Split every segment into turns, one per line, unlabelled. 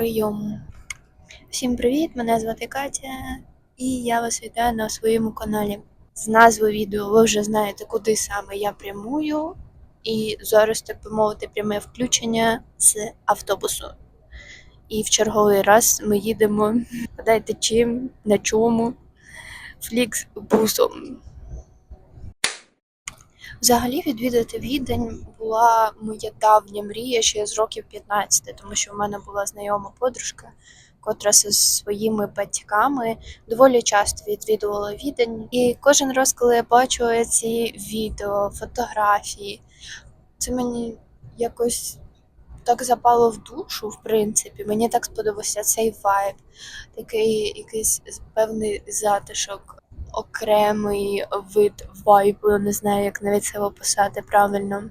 прийому. Всім привіт! Мене звати Катя, і я вас вітаю на своєму каналі. З назви відео ви вже знаєте, куди саме я прямую. І зараз, так би мовити, пряме включення з автобусу. І в черговий раз ми їдемо. Гадайте чим, на чому? Фліксбусом. Взагалі відвідати Відень була моя давня мрія ще з років 15, тому що в мене була знайома подружка, котра зі своїми батьками доволі часто відвідувала Відень. І кожен раз, коли я бачила ці відео, фотографії, це мені якось так запало в душу, в принципі. Мені так сподобався цей вайб, такий якийсь певний затишок окремий вид вайбу, не знаю, як навіть це описати правильно.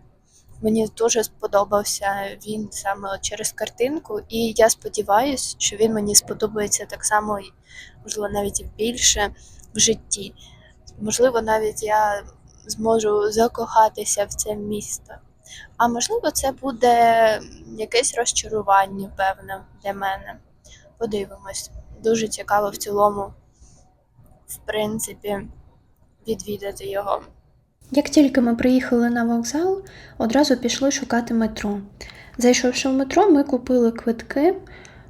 Мені дуже сподобався він саме через картинку, і я сподіваюся, що він мені сподобається так само, можливо, навіть більше в житті. Можливо, навіть я зможу закохатися в це місто. А можливо, це буде якесь розчарування, певне, для мене. Подивимось. Дуже цікаво в цілому в принципі, відвідати його.
Як тільки ми приїхали на вокзал, одразу пішли шукати метро. Зайшовши в метро, ми купили квитки.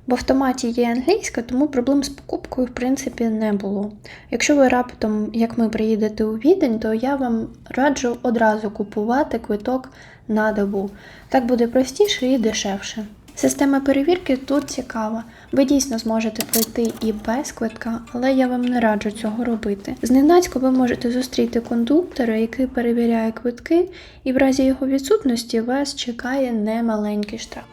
В автоматі є англійська, тому проблем з покупкою, в принципі, не було. Якщо ви раптом, як ми, приїдете у Відень, то я вам раджу одразу купувати квиток на добу. Так буде простіше і дешевше. Система перевірки тут цікава. Ви дійсно зможете пройти і без квитка, але я вам не раджу цього робити. Зненацько ви можете зустріти кондуктора, який перевіряє квитки, і в разі його відсутності вас чекає немаленький штраф.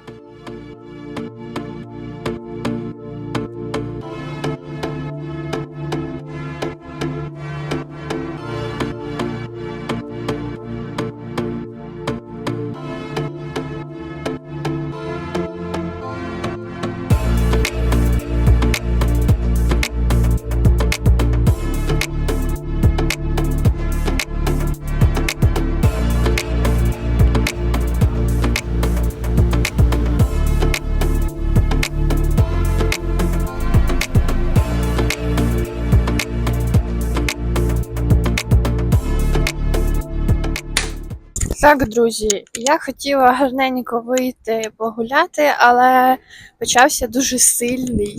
Так, друзі, я хотіла гарненько вийти погуляти, але почався дуже сильний,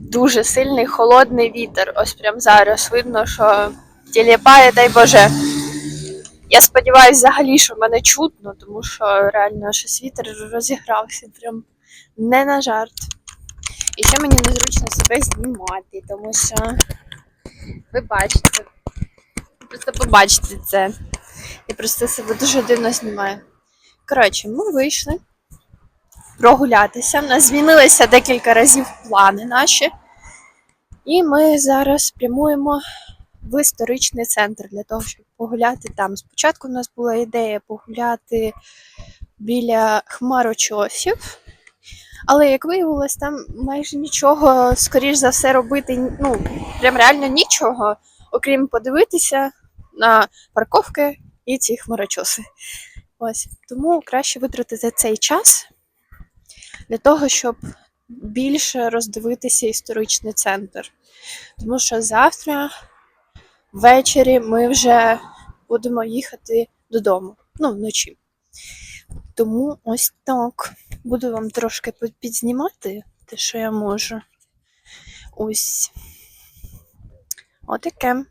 дуже сильний холодний вітер. Ось прям зараз видно, що тіліпає, дай Боже. Я сподіваюся взагалі, що мене чутно, тому що реально щось вітер розігрався прям не на жарт. І ще мені незручно себе знімати, тому що ви бачите, просто побачите це. Я просто себе дуже дивно знімаю. Коротше, ми вийшли прогулятися. У нас змінилися декілька разів плани наші. І ми зараз прямуємо в історичний центр для того, щоб погуляти там. Спочатку в нас була ідея погуляти біля хмарочосів, але як виявилось, там майже нічого, скоріш за все, робити, ну, прям реально нічого, окрім подивитися на парковки і ці хмарочоси. Ось. Тому краще витратити цей час для того, щоб більше роздивитися історичний центр. Тому що завтра ввечері ми вже будемо їхати додому. Ну, вночі. Тому ось так. Буду вам трошки підзнімати те, що я можу. Ось. Отаке.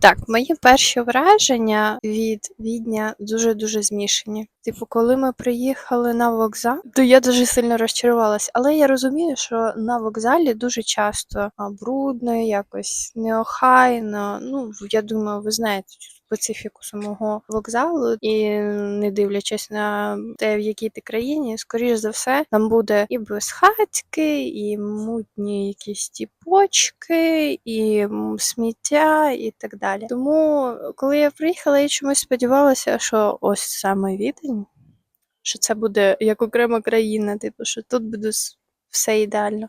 Так, мої перші враження від Відня дуже-дуже змішані. Типу, коли ми приїхали на вокзал, то я дуже сильно розчарувалася. Але я розумію, що на вокзалі дуже часто брудно, якось неохайно. Ну, я думаю, ви знаєте специфіку самого вокзалу, і не дивлячись на те, в якій ти країні, скоріш за все, там буде і безхатьки, і мутні якісь тіпочки, і сміття, і так далі. Тому, коли я приїхала, я чомусь сподівалася, що ось саме відень, що це буде як окрема країна, типу, що тут буде с- все ідеально.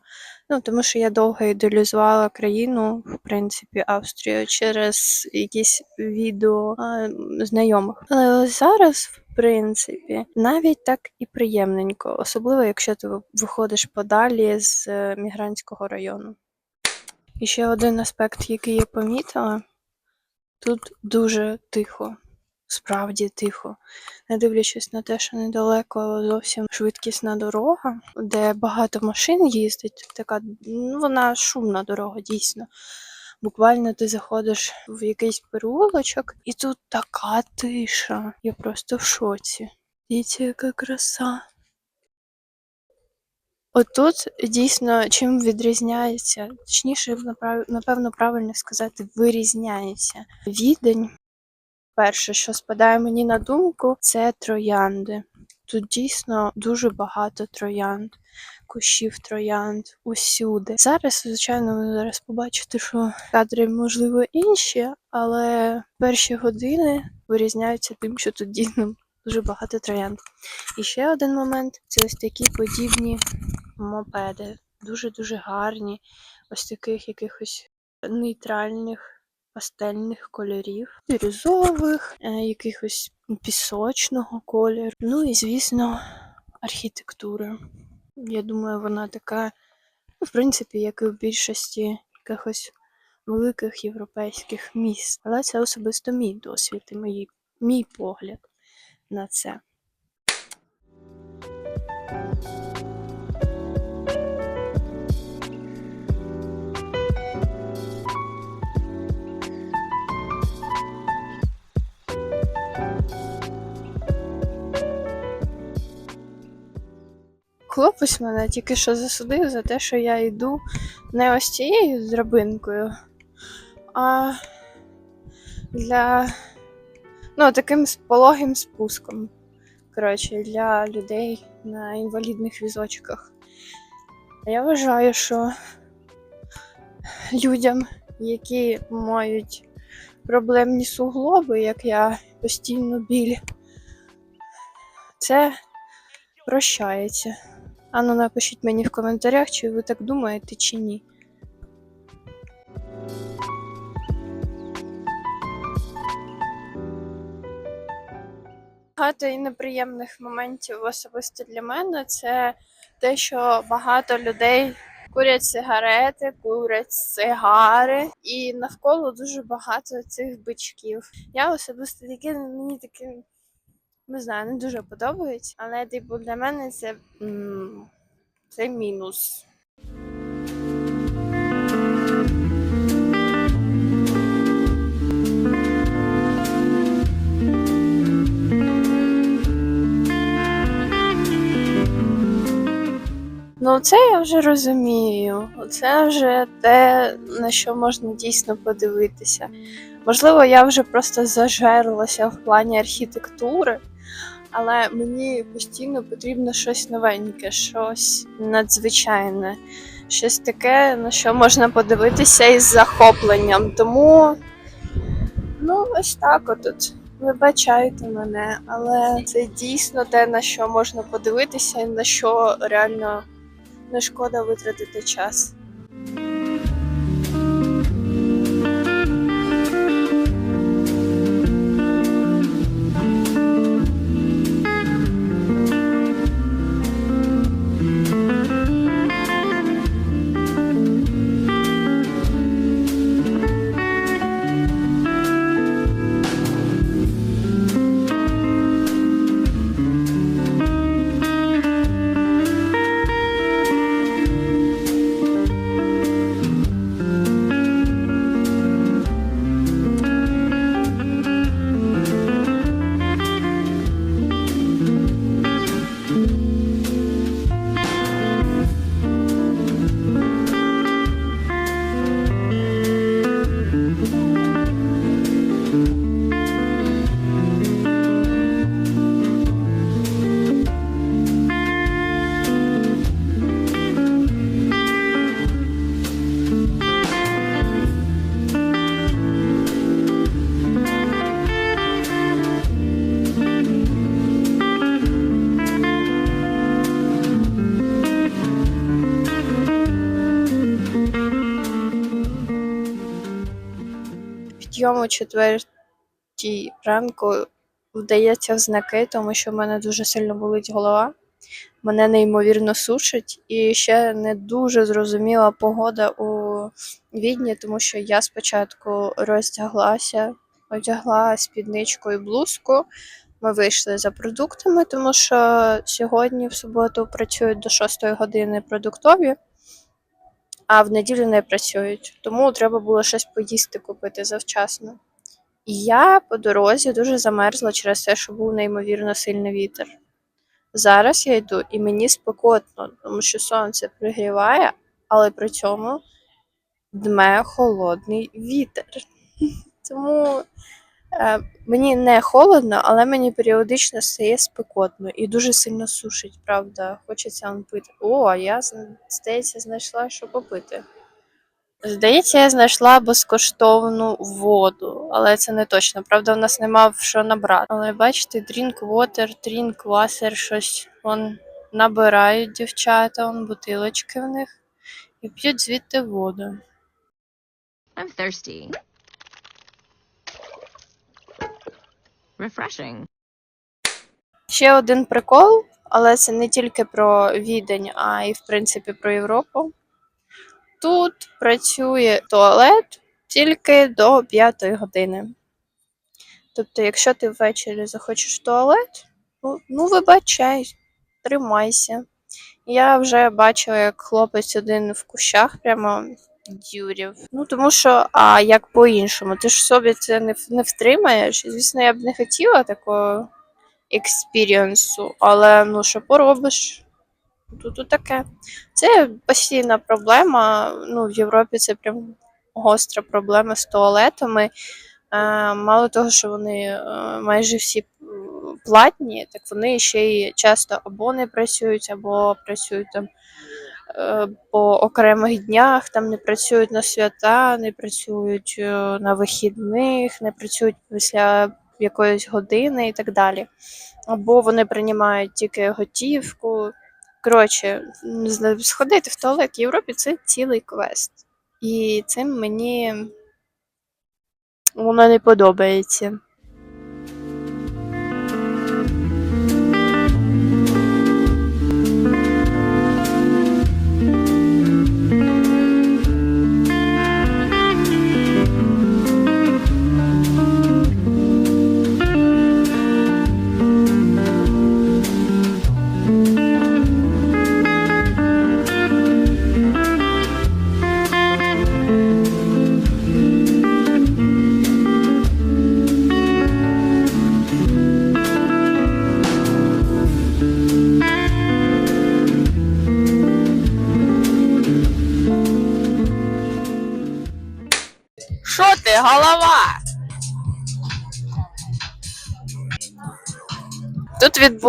Ну, тому що я довго ідеалізувала країну, в принципі, Австрію через якісь відео а, знайомих. Але зараз, в принципі, навіть так і приємненько, особливо якщо ти виходиш подалі з е, мігрантського району. І ще один аспект, який я помітила, тут дуже тихо. Справді тихо, не дивлячись на те, що недалеко зовсім швидкісна дорога, де багато машин їздить. Така ну, вона шумна дорога, дійсно. Буквально ти заходиш в якийсь переулочок, і тут така тиша. Я просто в шоці. Дивіться, яка краса. Отут дійсно чим відрізняється, точніше, напевно, правильно сказати, вирізняється відень. Перше, що спадає мені на думку, це троянди. Тут дійсно дуже багато троянд, кущів троянд усюди. Зараз, звичайно, ви зараз побачите, що кадри можливо інші, але перші години вирізняються тим, що тут дійсно дуже багато троянд. І ще один момент це ось такі подібні мопеди. Дуже-дуже гарні, ось таких якихось нейтральних пастельних кольорів, бірюзових, е, якихось пісочного кольору. Ну і, звісно, архітектури. Я думаю, вона така, ну, в принципі, як і в більшості якихось великих європейських міст. Але це особисто мій досвід і мої, мій погляд на це. Хлопець мене тільки що засудив за те, що я йду не ось цією драбинкою, а для ну, таким пологим спуском. Коротше, для людей на інвалідних візочках. Я вважаю, що людям, які мають проблемні суглоби, як я, постійно біль, це прощається. Ану, напишіть мені в коментарях, чи ви так думаєте, чи ні. Багато і неприємних моментів особисто для мене це те, що багато людей курять сигарети, курять сигари, і навколо дуже багато цих бичків. Я особисто таке мені таке не знаю, не дуже подобається, але типу для мене це, це мінус. Ну, це я вже розумію. Це вже те, на що можна дійсно подивитися. Можливо, я вже просто зажерлася в плані архітектури, але мені постійно потрібно щось новеньке, щось надзвичайне, щось таке, на що можна подивитися із захопленням. Тому, ну, ось так отут. Вибачайте мене, але це дійсно те, на що можна подивитися, і на що реально не шкода витратити час. Підйом четвертій ранку вдається в знаки, тому що в мене дуже сильно болить голова. Мене неймовірно сушить, і ще не дуже зрозуміла погода у Відні, тому що я спочатку роздяглася, одягла спідничку і блузку. Ми вийшли за продуктами, тому що сьогодні в суботу працюють до 6 години продуктові, а в неділю не працюють. Тому треба було щось поїсти купити завчасно. І я по дорозі дуже замерзла через те, що був неймовірно сильний вітер. Зараз я йду і мені спекотно, тому що сонце пригріває, але при цьому дме холодний вітер. Тому мені не холодно, але мені періодично стає спекотно і дуже сильно сушить, правда. Хочеться он пити. О, я здається, знайшла, що попити. Здається, я знайшла безкоштовну воду, але це не точно. Правда, в нас нема що набрати. Але бачите, drink water, drink water, щось вон набирають дівчата, вон бутилочки в них і п'ють звідти воду.
I'm thirsty. Refreshing.
Ще один прикол, але це не тільки про відень, а й в принципі про Європу. Тут працює туалет тільки до 5 години. Тобто, якщо ти ввечері захочеш туалет, ну, ну вибачай, тримайся. Я вже бачила, як хлопець один в кущах прямо дюрів. Ну тому що, а як по-іншому, ти ж собі це не, не втримаєш. Звісно, я б не хотіла такого експірієнсу, але ну що поробиш? Тут і таке. Це постійна проблема. Ну, в Європі це прям гостра проблема з туалетами. Е, мало того, що вони е, майже всі платні, так вони ще й часто або не працюють, або працюють там е, по окремих днях, там не працюють на свята, не працюють е, на вихідних, не працюють після якоїсь години і так далі. Або вони приймають тільки готівку. Коротше, сходити в туалет в Європі це цілий квест. І цим мені воно не подобається.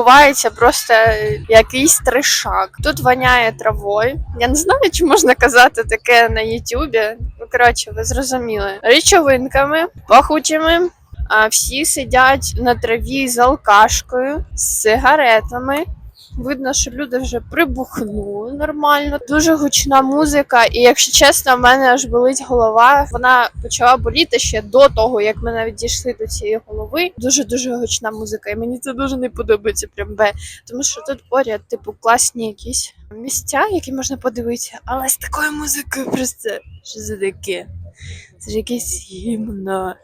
Відбувається просто якийсь трешак. Тут воняє травою. Я не знаю, чи можна казати таке на Ютубі. Ну, коротше, ви зрозуміли. Речовинками, пахучими. А всі сидять на траві з алкашкою, з сигаретами. Видно, що люди вже прибухнули нормально. Дуже гучна музика, і якщо чесно, в мене аж болить голова. Вона почала боліти ще до того, як ми навіть дійшли до цієї голови. Дуже дуже гучна музика, і мені це дуже не подобається. Прям бе. Тому що тут поряд, типу, класні якісь місця, які можна подивитися, але з такою музикою просто що це таке? Це ж якесь гімно.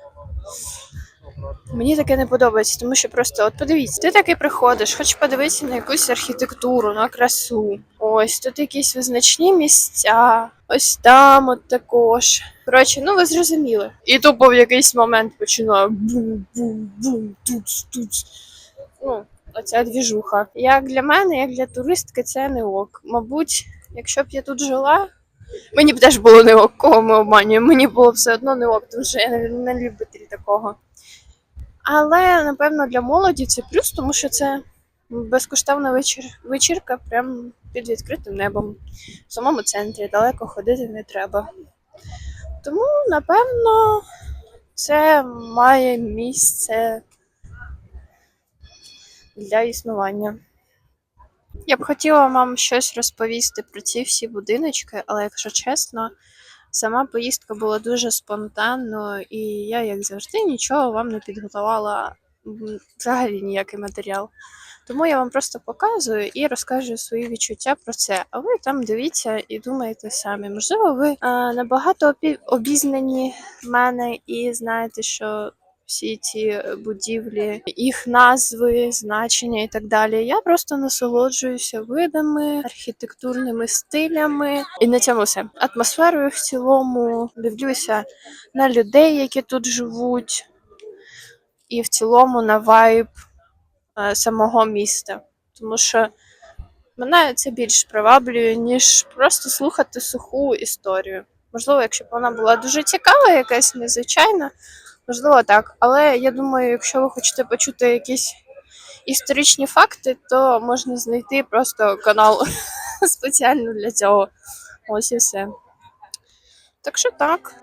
Мені таке не подобається, тому що просто от подивіться, ти таки приходиш, хочеш подивитися на якусь архітектуру, на красу. Ось тут якісь визначні місця, ось там от також. Коротше, ну ви зрозуміли. І тупо в якийсь момент починає бум-бум-бум, туц-туц. Ну, оця двіжуха. Як для мене, як для туристки, це не ок. Мабуть, якщо б я тут жила, мені б теж було не ок, кого ми обманюємо. Мені було все одно не ок, тому що я не, не любитель такого. Але напевно для молоді це плюс, тому що це безкоштовна вечір, вечірка прямо під відкритим небом. В самому центрі далеко ходити не треба. Тому, напевно, це має місце для існування. Я б хотіла вам щось розповісти про ці всі будиночки, але якщо чесно, Сама поїздка була дуже спонтанною, і я, як завжди, нічого вам не підготувала взагалі ніякий матеріал. Тому я вам просто показую і розкажу свої відчуття про це. А ви там дивіться і думаєте самі. Можливо, ви а, набагато обізнані мене і знаєте, що всі ці будівлі, їх назви, значення і так далі. Я просто насолоджуюся видами, архітектурними стилями і на цьому все. Атмосферою в цілому дивлюся на людей, які тут живуть, і в цілому на вайб е, самого міста. Тому що мене це більш приваблює, ніж просто слухати суху історію. Можливо, якщо б вона була дуже цікава, якась незвичайна, можливо, так. Але я думаю, якщо ви хочете почути якісь історичні факти, то можна знайти просто канал спеціально для цього. Ось і все. Так що так.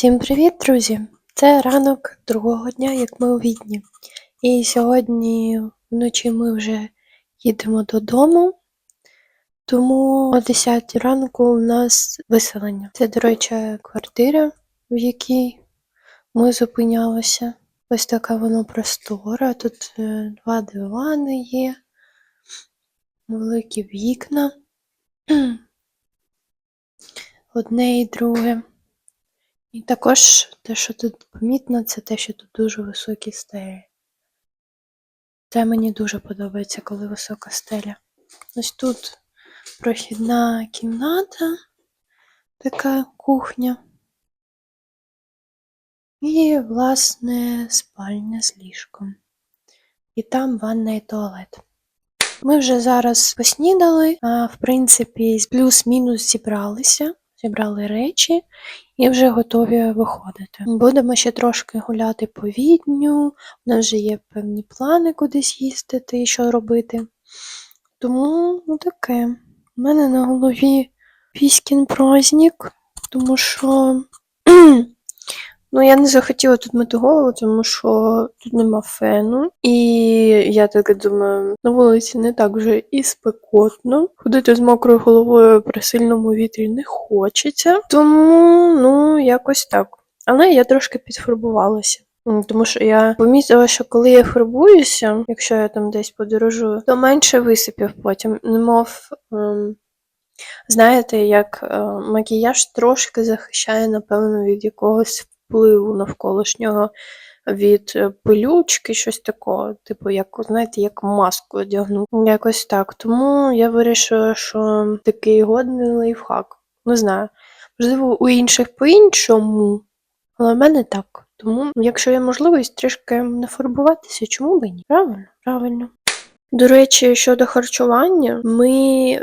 Всім привіт, друзі! Це ранок другого дня, як ми у Відні. І сьогодні вночі ми вже їдемо додому, тому о 10 ранку у нас виселення. Це, до речі, квартира, в якій ми зупинялися. Ось така вона простора. Тут е, два дивани є, великі вікна. Одне і друге. І також те, що тут помітно, це те, що тут дуже високі стелі. Це мені дуже подобається, коли висока стеля. Ось тут прохідна кімната, така кухня. І, власне, спальня з ліжком. І там ванна і туалет. Ми вже зараз поснідали, а в принципі, плюс-мінус зібралися, зібрали речі і вже готові виходити. Будемо ще трошки гуляти по відню, у нас вже є певні плани кудись їздити і що робити. Тому ну таке. У мене на голові піськін прознік, тому що ну, я не захотіла тут мити голову, тому що тут нема фену. І я так думаю, на вулиці не так вже і спекотно. Ходити з мокрою головою при сильному вітрі не хочеться. Тому, ну, якось так. Але я трошки підфарбувалася. Тому що я помітила, що коли я фарбуюся, якщо я там десь подорожую, то менше висипів потім. Немов, ем, знаєте, як е, макіяж трошки захищає, напевно, від якогось впливу навколишнього, від е, пилючки, щось такого. Типу, як, знаєте, як маску одягнути. Якось так. Тому я вирішила, що такий годний лайфхак. Не знаю.
Можливо, у інших по-іншому, але в мене так. Тому, якщо є можливість трішки не фарбуватися, чому б і ні? Правильно, правильно. До речі, щодо харчування, ми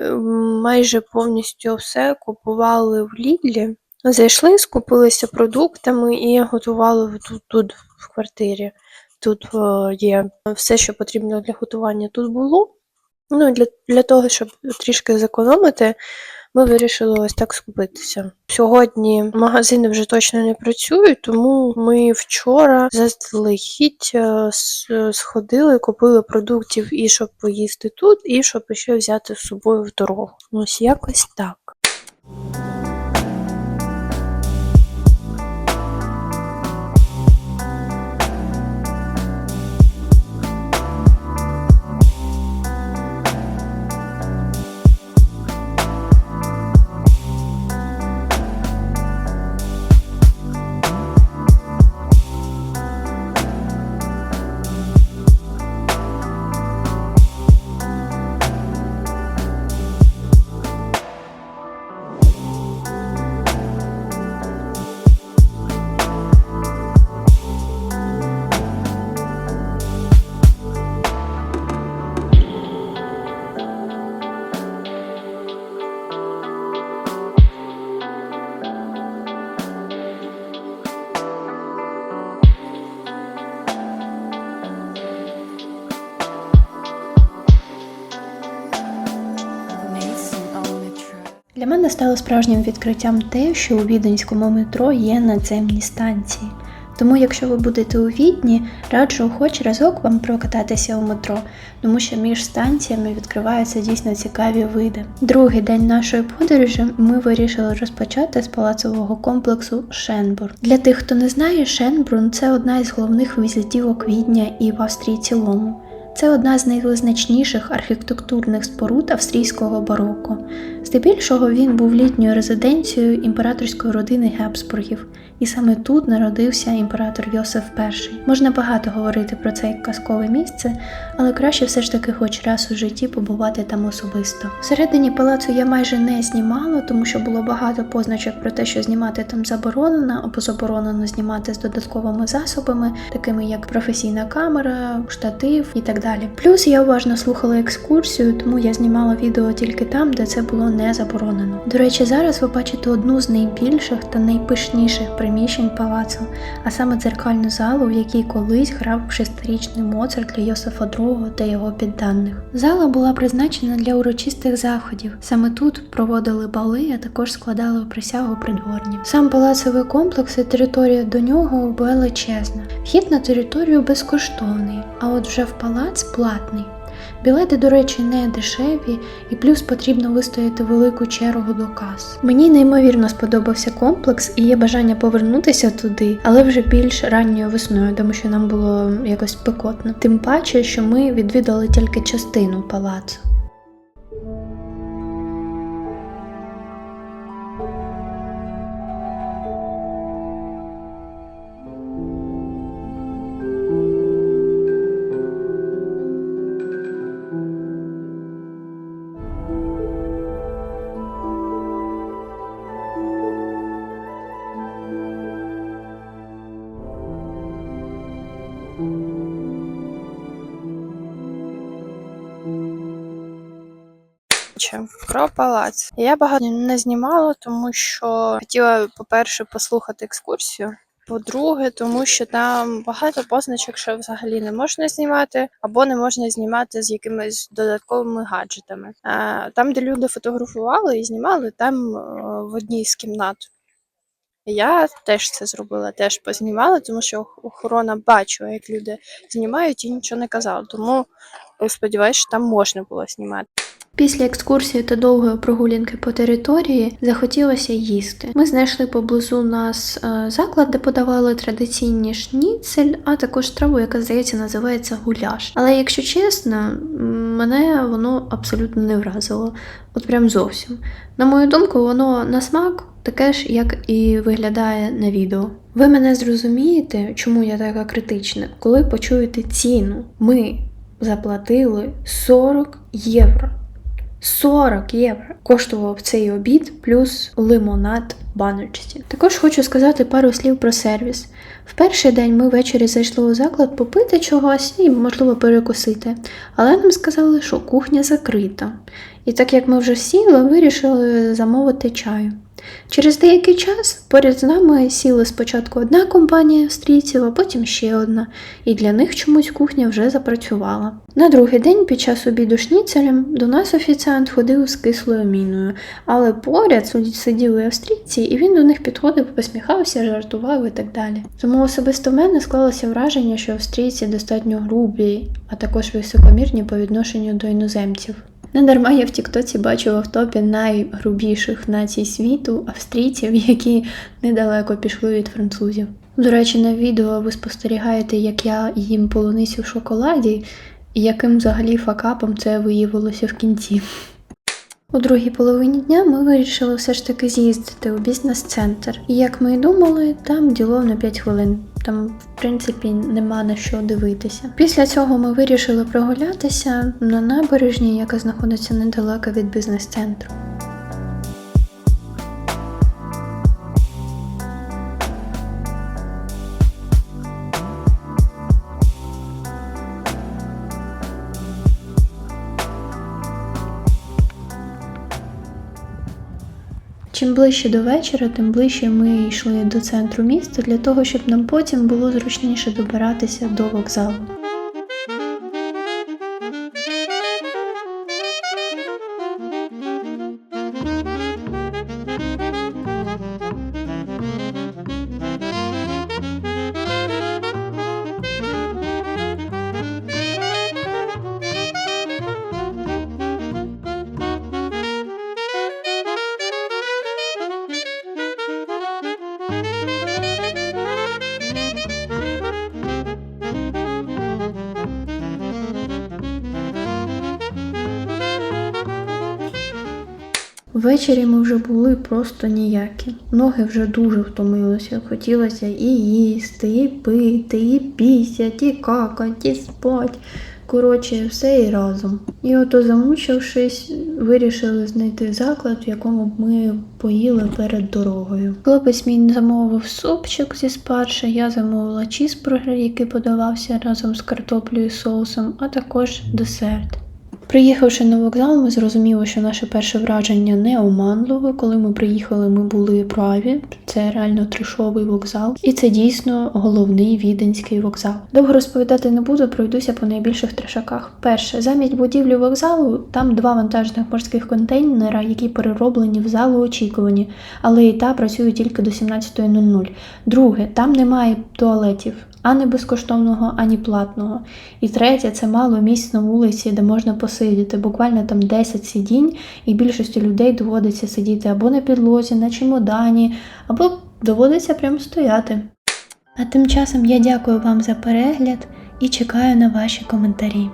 майже повністю все купували в Лідлі. Зайшли, скупилися продуктами і готували тут, тут в квартирі. Тут е, є все, що потрібно для готування, тут було. Ну, для, для того, щоб трішки зекономити, ми вирішили ось так скупитися. Сьогодні магазини вже точно не працюють, тому ми вчора заздалегідь е, сходили, купили продуктів і щоб поїсти тут, і щоб ще взяти з собою в дорогу. Ось якось так.
Для мене стало справжнім відкриттям те, що у віденському метро є надземні станції. Тому, якщо ви будете у Відні, раджу хоч разок вам прокататися у метро, тому що між станціями відкриваються дійсно цікаві види. Другий день нашої подорожі ми вирішили розпочати з палацового комплексу Шенбурн. Для тих, хто не знає, Шенбрун це одна із головних візитівок Відня і в Австрії цілому. Це одна з найвизначніших архітектурних споруд австрійського бароко. Здебільшого він був літньою резиденцією імператорської родини Гебсбургів, і саме тут народився імператор Йосиф І. Можна багато говорити про це як казкове місце, але краще все ж таки хоч раз у житті побувати там особисто. Всередині палацу я майже не знімала, тому що було багато позначок про те, що знімати там заборонено або заборонено знімати з додатковими засобами, такими як професійна камера, штатив і так далі. Плюс я уважно слухала екскурсію, тому я знімала відео тільки там, де це було не заборонено. До речі, зараз ви бачите одну з найбільших та найпишніших приміщень палацу, а саме дзеркальну залу, в якій колись грав шестирічний Моцарт для Йосифа II та його підданих. Зала була призначена для урочистих заходів. Саме тут проводили бали, а також складали присягу придворні. Сам палацовий комплекс і територія до нього величезна. Вхід на територію безкоштовний, а от вже в палац платний. Білети, до речі, не дешеві, і плюс потрібно вистояти велику чергу до кас. Мені неймовірно сподобався комплекс і є бажання повернутися туди, але вже більш ранньою весною, тому що нам було якось пекотно. Тим паче, що ми відвідали тільки частину палацу.
Про палац. Я багато не знімала, тому що хотіла, по-перше, послухати екскурсію. По-друге, тому що там багато позначок, що взагалі не можна знімати, або не можна знімати з якимись додатковими гаджетами. А, там, де люди фотографували і знімали, там е, в одній з кімнат. Я теж це зробила, теж познімала, тому що охорона бачила, як люди знімають і нічого не казала. Тому е, сподіваюся, що там можна було знімати.
Після екскурсії та довгої прогулянки по території захотілося їсти. Ми знайшли поблизу нас е, заклад, де подавали традиційні шніцель, а також траву, яка здається називається гуляш. Але якщо чесно, мене воно абсолютно не вразило. От прям зовсім. На мою думку, воно на смак таке ж, як і виглядає на відео. Ви мене зрозумієте, чому я така критична, коли почуєте ціну. Ми заплатили 40 євро. 40 євро коштував цей обід плюс лимонад баночці. Також хочу сказати пару слів про сервіс. В перший день ми ввечері зайшли у заклад попити чогось і, можливо, перекусити, але нам сказали, що кухня закрита. І так як ми вже сіли, вирішили замовити чаю. Через деякий час поряд з нами сіла спочатку одна компанія австрійців, а потім ще одна, і для них чомусь кухня вже запрацювала. На другий день під час обіду шніцелем до нас офіціант ходив з кислою міною, але поряд сиділи австрійці, і він до них підходив, посміхався, жартував і так далі. Тому особисто в мене склалося враження, що австрійці достатньо грубі, а також високомірні по відношенню до іноземців. Не дарма я в Тіктоці бачила в топі найгрубіших націй світу австрійців, які недалеко пішли від французів. До речі, на відео ви спостерігаєте, як я їм полуницю в шоколаді, і яким взагалі факапом це виявилося в кінці. У другій половині дня ми вирішили все ж таки з'їздити у бізнес-центр. І як ми і думали, там діло на 5 хвилин. Там, в принципі, нема на що дивитися. Після цього ми вирішили прогулятися на набережній, яка знаходиться недалеко від бізнес-центру. Чим ближче до вечора, тим ближче ми йшли до центру міста для того, щоб нам потім було зручніше добиратися до вокзалу. Ввечері ми вже були просто ніякі. Ноги вже дуже втомилися. Хотілося і їсти, і пити, і пісять, і какать, і спать. Коротше, все і разом. І ото замучившись, вирішили знайти заклад, в якому б ми поїли перед дорогою. Хлопець мій замовив супчик зі спаржа, я замовила чізбургер, який подавався разом з картоплею і соусом, а також десерт. Приїхавши на вокзал, ми зрозуміли, що наше перше враження не оманливе. Коли ми приїхали, ми були праві. Це реально трешовий вокзал, і це дійсно головний віденський вокзал. Довго розповідати не буду, пройдуся по найбільших трешаках. Перше, замість будівлі вокзалу там два вантажних морських контейнера, які перероблені в залу очікувані, але і та працюють тільки до 17.00. Друге, там немає туалетів. Ані безкоштовного, ані платного. І третє, це мало місць на вулиці, де можна посидіти. Буквально там 10 сидінь, і більшості людей доводиться сидіти або на підлозі, на чемодані, або доводиться прямо стояти. А тим часом я дякую вам за перегляд і чекаю на ваші коментарі.